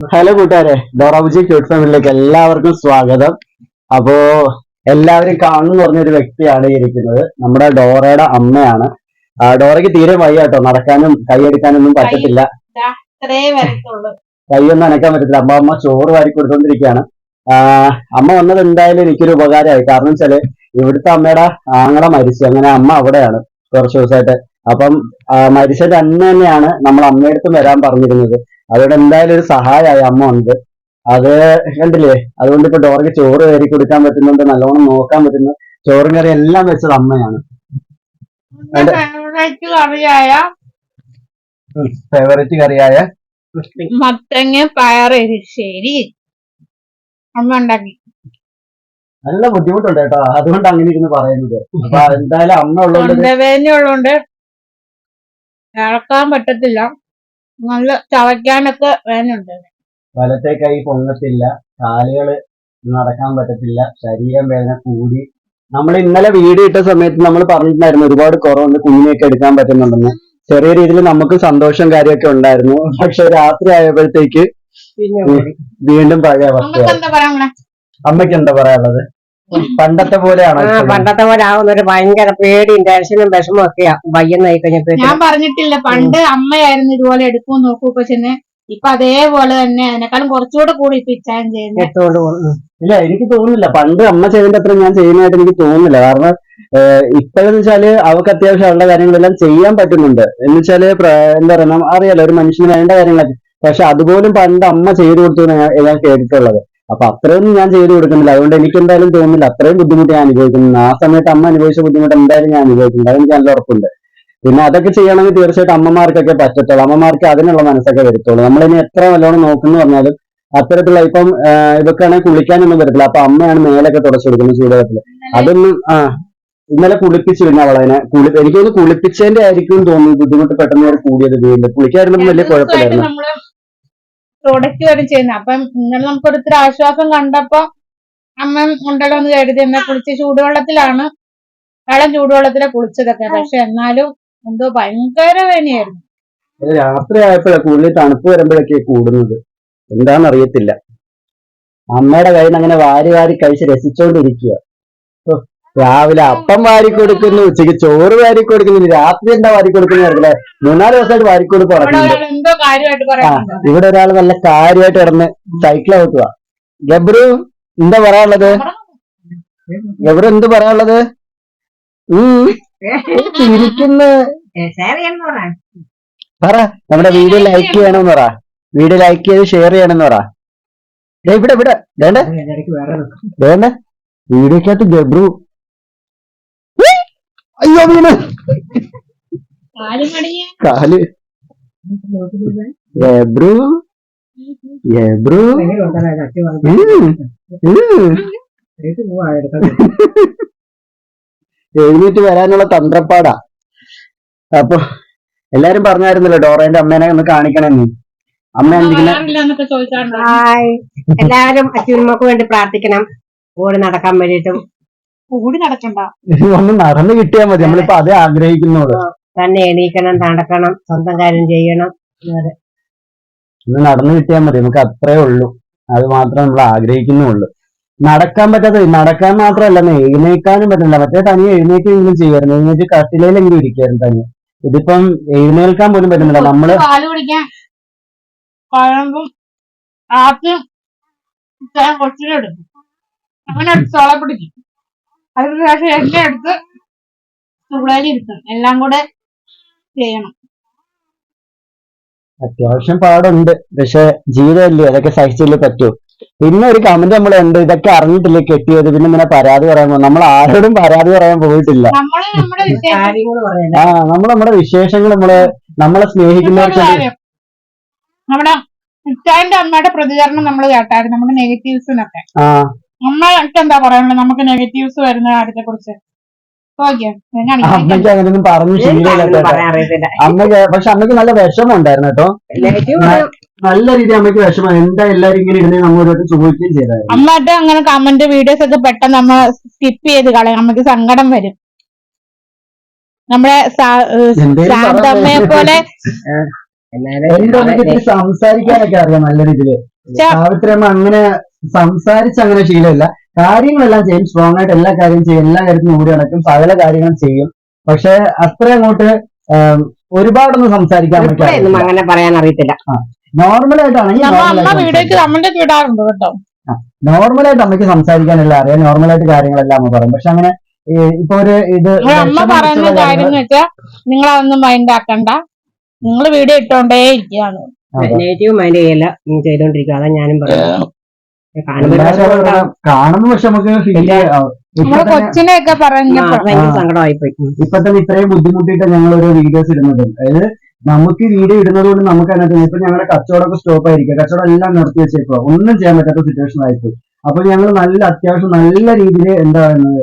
Hello കൂട്ടുകാരെ ഡോറാബുജി cute ഫാമിലിയിലേക്ക് എല്ലാവർക്കും സ്വാഗതം. അപ്പോ എല്ലാവരും കാണുന്നു പറഞ്ഞൊരു വ്യക്തിയാണ് ഇരിക്കുന്നത്. നമ്മുടെ ഡോറയുടെ അമ്മയാണ്. ഡോറയ്ക്ക് തീരെ വയ്യ കേട്ടോ. നടക്കാനും കൈയെടുക്കാനൊന്നും പറ്റത്തില്ല. കൈയൊന്നും അനക്കാൻ പറ്റത്തില്ല. അമ്മ അമ്മ ചോറ് വാരി കൊടുത്തോണ്ടിരിക്കുകയാണ്. അമ്മ വന്നത് എന്തായാലും എനിക്കൊരു ഉപകാരമായി. കാരണം വെച്ചാൽ ഇവിടുത്തെ അമ്മയുടെ ആങ്ങളെ മരിച്ചു. അങ്ങനെ അമ്മ അവിടെയാണ് കുറച്ച് ദിവസമായിട്ട്. അപ്പം ആ, മരിച്ചത് അന്ന് തന്നെയാണ് നമ്മൾ അമ്മയടുത്തും വരാൻ പറഞ്ഞിരുന്നത്. അതുകൊണ്ട് എന്തായാലും ഒരു സഹായമായി അമ്മ ഉണ്ട്. അത് കണ്ടില്ലേ? അതുകൊണ്ട് ഇപ്പൊ ഡോറയ്ക്ക് ചോറ് കയറി കൊടുക്കാൻ പറ്റുന്നുണ്ട് നല്ലോണം നോക്കാൻ പറ്റുന്നു. ചോറും കറി എല്ലാം വെച്ചത് അമ്മയാണ്. ഫേവറേറ്റ് കറിയായ? മത്തങ്ങ പയർ എരിശ്ശേരി. അമ്മ ഉണ്ടാക്കി. നല്ല ബുദ്ധിമുട്ടുണ്ട് കേട്ടോ. അതുകൊണ്ട് അങ്ങനെ ഇരുന്ന് പറയുന്നത്. അപ്പൊ എന്തായാലും അമ്മ ഉള്ളതുകൊണ്ട് തൊണ്ടവേദനയുള്ളതുകൊണ്ട് ഇളക്കാൻ പറ്റത്തില്ല. നല്ല ചവയ്ക്കാനൊക്കെ വേനുണ്ട് വലത്തെ കൈ പൊങ്ങത്തില്ല. കാലുകൾ നടക്കാൻ പറ്റത്തില്ല. ശരീരം വേദന കൂടി. നമ്മൾ ഇന്നലെ വീട് ഇട്ട സമയത്ത് നമ്മൾ പറഞ്ഞിട്ടുണ്ടായിരുന്നു ഒരുപാട് കുറവുണ്ട്. കുഞ്ഞിനെയൊക്കെ എടുക്കാൻ പറ്റുന്നുണ്ടെന്ന്. ചെറിയ രീതിയിൽ നമുക്ക് സന്തോഷം കാര്യമൊക്കെ ഉണ്ടായിരുന്നു. പക്ഷെ രാത്രി ആയപ്പോഴത്തേക്ക് വീണ്ടും പഴയ അവസ്ഥ അമ്മയ്ക്ക് എന്താ പറയാനുള്ളത്? പണ്ടത്തെ പോലെയാണ് ആ? പണ്ടത്തെ പോലെ ആവുന്ന ഒരു ഭയങ്കര പേടിയും ടെൻഷനും വിഷമം ഒക്കെയാ വയ്യെന്നായി കഴിഞ്ഞപ്പോ ഞാൻ പറഞ്ഞിട്ടില്ല പണ്ട് അമ്മയായിരുന്നു ഇതുപോലെ എടുക്കും നോക്കൂക്കെ ചെന്ന് ഇപ്പൊ അതേപോലെ തന്നെ അതിനേക്കാളും കുറച്ചുകൂടെ കൂടി ഇപ്പൊ ഇച്ചാൻ ചെയ്യുന്നത് ഇല്ല എനിക്ക് തോന്നുന്നില്ല. പണ്ട് അമ്മ ചെയ്തതിന്റെ അത്ര ഞാൻ ചെയ്യുന്നതായിട്ട് എനിക്ക് തോന്നുന്നില്ല. കാരണം ഇപ്പോഴെന്ന് വെച്ചാൽ അവർക്ക് അത്യാവശ്യം അവരുടെ കാര്യങ്ങളെല്ലാം ചെയ്യാൻ പറ്റുന്നുണ്ട്. എന്ന് വെച്ചാൽ പ്ര- എന്താ പറയുക നമ്മ- അറിയാലോ ഒരു മനുഷ്യന് വേണ്ട കാര്യങ്ങളൊക്കെ. പക്ഷെ അതുപോലും പണ്ട് അമ്മ ചെയ്തു കൊടുത്തു എന്ന് ഞാൻ ഞാൻ കേട്ടിട്ടുള്ളത്. അപ്പൊ അത്രയൊന്നും ഞാൻ ചെയ്തു കൊടുക്കുന്നില്ല. അതുകൊണ്ട് എനിക്ക് എന്തായാലും തോന്നുന്നില്ല. അത്രയും ബുദ്ധിമുട്ട് ഞാൻ അനുഭവിക്കുന്നു ആ സമയത്ത് അമ്മ അനുഭവിച്ച ബുദ്ധിമുട്ട് എന്തായാലും ഞാൻ അനുഭവിക്കുന്നുണ്ട്. അതെനിക്ക് നല്ല ഉറപ്പുണ്ട്. പിന്നെ അതൊക്കെ ചെയ്യണമെങ്കിൽ തീർച്ചയായിട്ടും അമ്മമാർക്കൊക്കെ പറ്റത്തുള്ളൂ. അമ്മമാർക്ക് അതിനുള്ള മനസ്സൊക്കെ വരുത്തുള്ളൂ. നമ്മളിനി എത്ര നല്ലോണം നോക്കുന്നു പറഞ്ഞാലും അത്തരത്തിലുള്ള ഇപ്പം ഇതൊക്കെ ആണെങ്കിൽ കുളിക്കാനൊന്നും പറ്റത്തില്ല. അപ്പൊ അമ്മയാണ് മേലൊക്കെ തുടച്ചു കൊടുക്കുന്നത് ചൂടുവെള്ളത്തിൽ അതൊന്നും ആ ഇന്നലെ കുളിപ്പിച്ചു പിന്നെ അവളതിനെ കുളി എനിക്കൊന്ന് കുളിപ്പിച്ചതിന്റെ ആയിരിക്കും തോന്നുന്നു ബുദ്ധിമുട്ട് പെട്ടെന്ന് കൂടിയത് വീണ്ടും. കുളിക്കായിരുന്നപ്പോൾ വലിയ കുഴപ്പമില്ലായിരുന്നു. പ്രൊഡക്റ്റ് വരും ചെയ്യുന്നത്. അപ്പം ഇങ്ങനെ നമുക്ക് ഒരിത്തിരി ആശ്വാസം കണ്ടപ്പോ അമ്മ ഉണ്ടല്ലോ എന്ന് കരുതി എന്നെ കുളിച്ച് ചൂടുവെള്ളത്തിലാണ് വെള്ളം ചൂടുവെള്ളത്തിലെ കുളിച്ചതൊക്കെ. പക്ഷെ എന്നാലും എന്തോ ഭയങ്കര വേനയായിരുന്നു. ഇത് രാത്രി ആയപ്പോഴാണ് കൂടുതൽ തണുപ്പ് വരുമ്പോഴൊക്കെ കൂടുന്നത്. എന്താണെന്ന് അറിയത്തില്ല അമ്മയുടെ കയ്യിൽ നിന്ന് അങ്ങനെ വാരി വാരി കഴിച്ച് രസിച്ചോണ്ടിരിക്കുക രാവിലെ അപ്പം വാരി കൊടുക്കുന്നു ഉച്ചയ്ക്ക് ചോറ് വാരി കൊടുക്കുന്നു രാത്രി എന്താ വാരി കൊടുക്കുന്നു അറിയില്ല? മൂന്നാൽ ദിവസമായിട്ട് വാരി കൊടുപ്പ് നടക്കുന്നുണ്ട് ആ ഇവിടെ ഒരാൾ നല്ല കാര്യമായിട്ട് കിടന്ന് സൈക്കിൾ ഔട്ടുക ഗബ്രു എന്താ പറയാനുള്ളത്? ഗബ്രു എന്ത് പറയാനുള്ളത്? ഉം ഇരിക്കുന്ന പറ. നമ്മുടെ വീഡിയോ ലൈക്ക് ചെയ്യണമെന്ന് പറ. വീഡിയോ ലൈക്ക് ചെയ്ത് ഷെയർ ചെയ്യണമെന്ന് പറ. ദേ ഇവിടെ ഇവിടെ വേണ്ട? വേണ്ട? വീഡിയോക്കകത്ത് ഗബ്രു! അയ്യോ വീണ്. കാലും ഉം, ഉം. എഴുന്നേറ്റ് വരാനുള്ള തന്ത്രപ്പാടാ. അപ്പൊ എല്ലാരും പറഞ്ഞായിരുന്നല്ലോ ഡോറേന്റെ അമ്മേനെ ഒന്ന് കാണിക്കണമെന്ന്. അമ്മ എന്തെങ്കിലും എല്ലാരും അച്ഛനമ്മക്ക് വേണ്ടി പ്രാർത്ഥിക്കണം. ഓടി നടക്കാൻ വേണ്ടിയിട്ടും കൂടി നടക്കണ്ട. ഒന്ന് നടന്നു കിട്ടിയാൽ മതി. നമ്മളിപ്പോ അതേ ആഗ്രഹിക്കുന്നുള്ളൂ തന്നെ എണീക്കണം നടക്കണം സ്വന്തം കാര്യം ചെയ്യണം ഒന്ന് നടന്നു കിട്ടിയാൽ മതി. നമുക്ക് അത്രേ ഉള്ളൂ. അത് മാത്രമേ നമ്മൾ ആഗ്രഹിക്കുന്നുള്ളൂ. നടക്കാൻ പറ്റാത്ത നടക്കാൻ മാത്രമല്ല എഴുന്നേക്കാനും പറ്റില്ല മറ്റേ തനിയെ എഴുന്നേക്കെങ്കിലും ചെയ്യുമായിരുന്നു എഴുന്നേറ്റ് കട്ടിലയിലെങ്കിലും ഇരിക്കായിരുന്നു തനിയെ ഇതിപ്പം എഴുന്നേൽക്കാൻ പോലും പറ്റുന്നില്ല. നമ്മൾ പാൽ കുടിക്കാൻ കുഴമ്പും ആദ്യം ഇത്രയും കൊച്ചിനെടുക്കും അങ്ങനെ എടുത്ത് ചോള പിടിക്കും. അതിന് ശേഷം എന്റെ അടുത്ത് ചൂടയിലിരുത്തും എല്ലാം കൂടെ ചെയ്യണം. അത്യാവശ്യം പാടുണ്ട്. പക്ഷെ ജീവിതമല്ലേ? അതൊക്കെ സഹിച്ചല്ലേ പറ്റൂ. പിന്നെ ഒരു കമന്റ് നമ്മൾ ഉണ്ട്. ഇതൊക്കെ അറിഞ്ഞിട്ടില്ലേ കെട്ടിയത്? പിന്നെ ഇങ്ങനെ പരാതി പറയാൻ പോകും. നമ്മൾ ആരോടും പരാതി പറയാൻ പോയിട്ടില്ല. ആ നമ്മൾ നമ്മുടെ വിശേഷങ്ങൾ നമ്മൾ നമ്മളെ സ്നേഹിക്കുന്നവർക്ക് നമ്മുടെ അമ്മയുടെ പ്രതികരണം നമ്മൾ കേട്ടായിരുന്നു. നമ്മുടെ നെഗറ്റീവ്സിനൊക്കെ ആ അമ്മ എന്താ പറയാനുള്ളത്? നമുക്ക് നെഗറ്റീവ്സ് വരുന്ന കാര്യത്തെ കുറിച്ച് ഓക്കെ അമ്മയ്ക്ക് അങ്ങനെയൊന്നും പറഞ്ഞു ശീലമില്ല അമ്മയ്ക്ക് പക്ഷെ അമ്മയ്ക്ക് നല്ല വിഷമം ഉണ്ടായിരുന്നു കേട്ടോ. നെഗറ്റീവ് നല്ല രീതിയിൽ അമ്മയ്ക്ക് വിഷമം. എന്താ എല്ലാരും ഇങ്ങനെ ഇരുന്ന് നമ്മൾ ചോദിക്കുകയും ചെയ്തായിരുന്നു. അമ്മയുടെ അങ്ങനെ കമന്റ് വീഡിയോസ് ഒക്കെ പെട്ടെന്ന് നമ്മൾ സ്കിപ്പ് ചെയ്ത് കളയും. നമുക്ക് സങ്കടം വരും. നമ്മളെ ശാന്തമ്മയെ പോലെ സംസാരിക്കാനൊക്കെ അറിയാം നല്ല രീതിയിൽ. ചെ- സാവിത്രി അമ്മ അങ്ങനെ സംസാരിച്ച് അങ്ങനെ ശീലമില്ല. കാര്യങ്ങളെല്ലാം ചെയ്യും. സ്ട്രോങ് ആയിട്ട് എല്ലാ കാര്യം ചെയ്യും. എല്ലാ കാര്യത്തിനും ഓടി നടക്കും. സകല കാര്യങ്ങളും ചെയ്യും. പക്ഷെ അത്ര അങ്ങോട്ട് ഒരുപാടൊന്നും സംസാരിക്കാൻ പറ്റില്ല. അങ്ങനെ പറയാൻ അറിയത്തില്ല. നോർമൽ ആയിട്ടാണെങ്കിൽ നോർമൽ ആയിട്ട് അമ്മയ്ക്ക് സംസാരിക്കാനെല്ലാം അറിയാം. നോർമൽ ആയിട്ട് കാര്യങ്ങളെല്ലാം അമ്മ പറയും. പക്ഷെ അങ്ങനെ ഇപ്പൊ ഒരു ഇത് അമ്മ പറയുന്ന കാര്യം എന്ന് വെച്ചാൽ നിങ്ങൾ അതൊന്നും മൈൻഡ് ആക്കണ്ട. നിങ്ങൾ വീഡിയോ ഇട്ടോണ്ടേ ഇരിക്കുകയാണ്. നെഗറ്റീവ് മൈൻഡ് ചെയ്യല്ല. ചെയ്തോണ്ടിരിക്കുക അതാ ഞാനും. കാണുമ്പോ പക്ഷെ നമുക്ക് കൊച്ചിനെയൊക്കെ. സങ്കടമായി പോയി ഇപ്പൊ തന്നെ ഇത്രയും ബുദ്ധിമുട്ടിയിട്ട് ഞങ്ങൾ ഒരു വീഡിയോസ് ഇടുന്നത്. അതായത് നമുക്ക് വീഡിയോ ഇടുന്നത് കൊണ്ട് നമുക്ക് അതിനകത്ത് ഇപ്പൊ ഞങ്ങളുടെ കച്ചവടമൊക്കെ സ്റ്റോപ്പ് ആയിരിക്കും. കച്ചവടം എല്ലാം നടത്തി വെച്ചേക്കുക ഒന്നും ചെയ്യാൻ പറ്റാത്ത സിറ്റുവേഷൻ ആയിപ്പോയി. അപ്പൊ ഞങ്ങൾ നല്ല അത്യാവശ്യം നല്ല രീതിയിൽ എന്താ പറയുന്നത്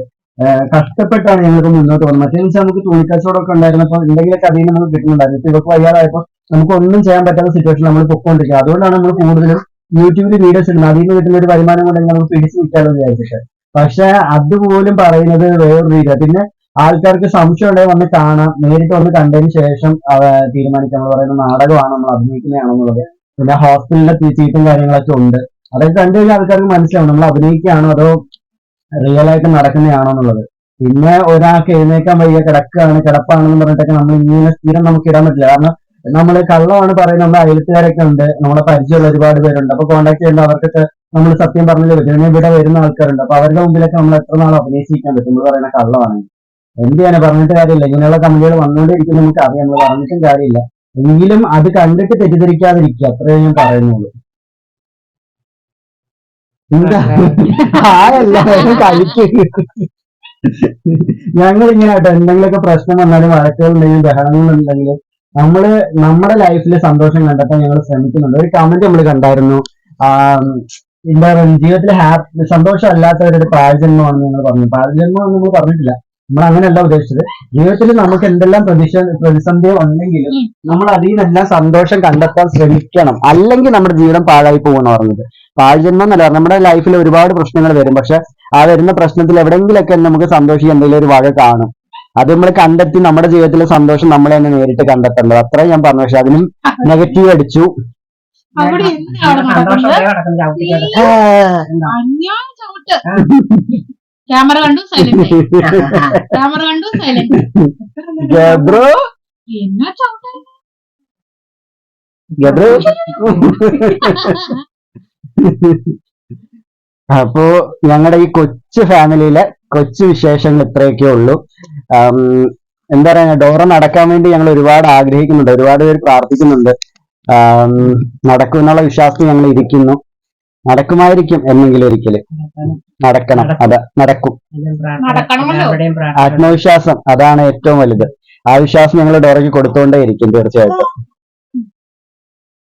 കഷ്ടപ്പെട്ടാണ് ഞങ്ങൾക്ക് മുന്നോട്ട് പോകുന്നത് മറ്റേ വെച്ചാൽ നമുക്ക് തുണിക്കച്ചവടമൊക്കെ ഉണ്ടായിരുന്നപ്പോൾ എന്തെങ്കിലുമൊക്കെ അതിൽ നിന്ന് നമുക്ക് കിട്ടുന്നുണ്ടായിരുന്നു. ഇപ്പൊ ഇവർക്ക് വയ്യാതായപ്പോൾ നമുക്ക് ഒന്നും ചെയ്യാൻ പറ്റാത്ത സിറ്റുവേഷൻ നമ്മൾ പൊക്കോണ്ടിരിക്കുക അതുകൊണ്ടാണ് നമ്മൾ കൂടുതലും യൂട്യൂബിൽ വീഡിയോസ് ഇടുന്നത്. അതിൽ നിന്ന് കിട്ടുന്ന ഒരു വരുമാനം കൊണ്ട് നമ്മൾ പിടിച്ചു നിൽക്കാമെന്ന് വിചാരിച്ചിട്ട്. പക്ഷെ അതുപോലും പറയുന്നത് വേറൊരു രീതിയാണ് പിന്നെ ആൾക്കാർക്ക് സംശയം ഉണ്ടെങ്കിൽ വന്ന് കാണാം. നേരിട്ട് വന്ന് കണ്ടതിന് ശേഷം തീരുമാനിക്കാം. നമ്മൾ പറയുന്ന നാടകമാണ് നമ്മൾ അഭിനയിക്കുന്നതാണെന്നുള്ളത് പിന്നെ ഹോസ്പിറ്റലിലെ ചീറ്റും കാര്യങ്ങളൊക്കെ ഉണ്ട്. അതൊക്കെ കണ്ടു കഴിഞ്ഞാൽ ആൾക്കാർക്ക് മനസ്സിലാവും. നമ്മൾ അഭിനയിക്കുകയാണോ അതോ റിയൽ ആയിട്ട് നടക്കുന്നതാണോ എന്നുള്ളത്. പിന്നെ ഒരാൾക്ക് എഴുന്നേക്കാൻ വയ്യ കിടക്കുകയാണ് കിടപ്പാണെന്ന് പറഞ്ഞിട്ടൊക്കെ നമ്മൾ ഇങ്ങനെ സ്ഥിരം നമുക്ക് ഇടാൻ പറ്റില്ല. കാരണം നമ്മൾ കള്ളമാണ് പറയുന്നത് നമ്മുടെ അയൽക്കാരൊക്കെ ഉണ്ട് നമ്മളെ പരിചയമുള്ള ഒരുപാട് പേരുണ്ട്. അപ്പൊ കോൺടാക്ട് ചെയ്യുമ്പോൾ അവർക്കൊക്കെ നമ്മൾ സത്യം പറഞ്ഞത് പറ്റും ഇവിടെ വരുന്ന ആൾക്കാരുണ്ട്. അപ്പൊ അവരുടെ മുമ്പിലൊക്കെ നമ്മൾ എത്ര നാൾ അഭിനയിച്ചിരിക്കാൻ പറ്റും? നമ്മൾ പറയുന്ന കള്ളമാണ്. എന്ത് ചെയ്യാൻ പറഞ്ഞിട്ട് കാര്യമില്ല. ഇങ്ങനെയുള്ള കമ്പനികൾ വന്നുകൊണ്ടിരിക്കും നമുക്ക് അറിയാം. നമ്മൾ പറഞ്ഞിട്ടും കാര്യമില്ല. എങ്കിലും അത് കണ്ടിട്ട് തെറ്റിദ്ധരിക്കാതിരിക്കുക. അത്രേ ഞാൻ പറയുന്നുള്ളൂ. ഞങ്ങൾ ഇങ്ങനെ കേട്ടോ. എന്തെങ്കിലുമൊക്കെ പ്രശ്നം വന്നാലും വഴക്കുകളുണ്ടെങ്കിലും ബഹളങ്ങളുണ്ടെങ്കിലും നമ്മൾ നമ്മുടെ ലൈഫിൽ സന്തോഷം കണ്ടെത്താൻ ഞങ്ങൾ ശ്രമിക്കുന്നുണ്ട്. ഒരു കമന്റ് നമ്മൾ കണ്ടായിരുന്നു. എന്താ പറയുക ജീവിതത്തിൽ ഹാപ്പി സന്തോഷം അല്ലാത്തവരുടെ പ്രായജന്മമാണെന്ന് നിങ്ങൾ പറഞ്ഞു. പാഴ്ജന്മം എന്ന് നമ്മൾ പറഞ്ഞിട്ടില്ല. നമ്മൾ അങ്ങനെയല്ല ഉദ്ദേശിച്ചത്. ജീവിതത്തിൽ നമുക്ക് എന്തെല്ലാം പ്രതിഷ പ്രതിസന്ധി ഉണ്ടെങ്കിലും നമ്മൾ അതിൽ നിന്നെല്ലാം സന്തോഷം കണ്ടെത്താൻ ശ്രമിക്കണം. അല്ലെങ്കിൽ നമ്മുടെ ജീവിതം പാഴായി പോകുമെന്ന് പറഞ്ഞത്. പാഴ്ജന്മം എന്നല്ല നമ്മുടെ ലൈഫിൽ ഒരുപാട് പ്രശ്നങ്ങൾ വരും. പക്ഷെ ആ വരുന്ന പ്രശ്നത്തിൽ എവിടെയെങ്കിലൊക്കെ നമുക്ക് സന്തോഷിക്കാൻ എന്തെങ്കിലും ഒരു വക കാണും. അത് നമ്മൾ കണ്ടെത്തി നമ്മുടെ ജീവിതത്തിലെ സന്തോഷം നമ്മൾ തന്നെ നേരിട്ട് കണ്ടെത്തേണ്ടത്. അത്ര ഞാൻ പറഞ്ഞു. പക്ഷെ അതിനും നെഗറ്റീവ് അടിച്ചു. ക്യാമറ കണ്ടു സൈലന്റ് ക്യാമറ കണ്ടു സൈലന്റ് ഗബ്രു? എന്നാ ചവിട്ട്? ഗബ്രു? അപ്പോ ഞങ്ങളുടെ ഈ കൊച്ചു ഫാമിലിയിലെ കൊച്ചു വിശേഷങ്ങൾ ഇത്രയൊക്കെ ഉള്ളൂ. എന്താ പറയാ ഡോറ നടക്കാൻ വേണ്ടി ഞങ്ങൾ ഒരുപാട് ആഗ്രഹിക്കുന്നുണ്ട് ഒരുപാട് പേര് പ്രാർത്ഥിക്കുന്നുണ്ട്. നടക്കും എന്നുള്ള വിശ്വാസത്തിൽ ഞങ്ങൾ ഇരിക്കുന്നു. നടക്കുമായിരിക്കും എന്നെങ്കിലും ഒരിക്കൽ. നടക്കണം അതെ നടക്കും. ആത്മവിശ്വാസം അതാണ് ഏറ്റവും വലുത്. ആ വിശ്വാസം ഞങ്ങൾ ഡോറയ്ക്ക് കൊടുത്തുകൊണ്ടേ ഇരിക്കും തീർച്ചയായിട്ടും.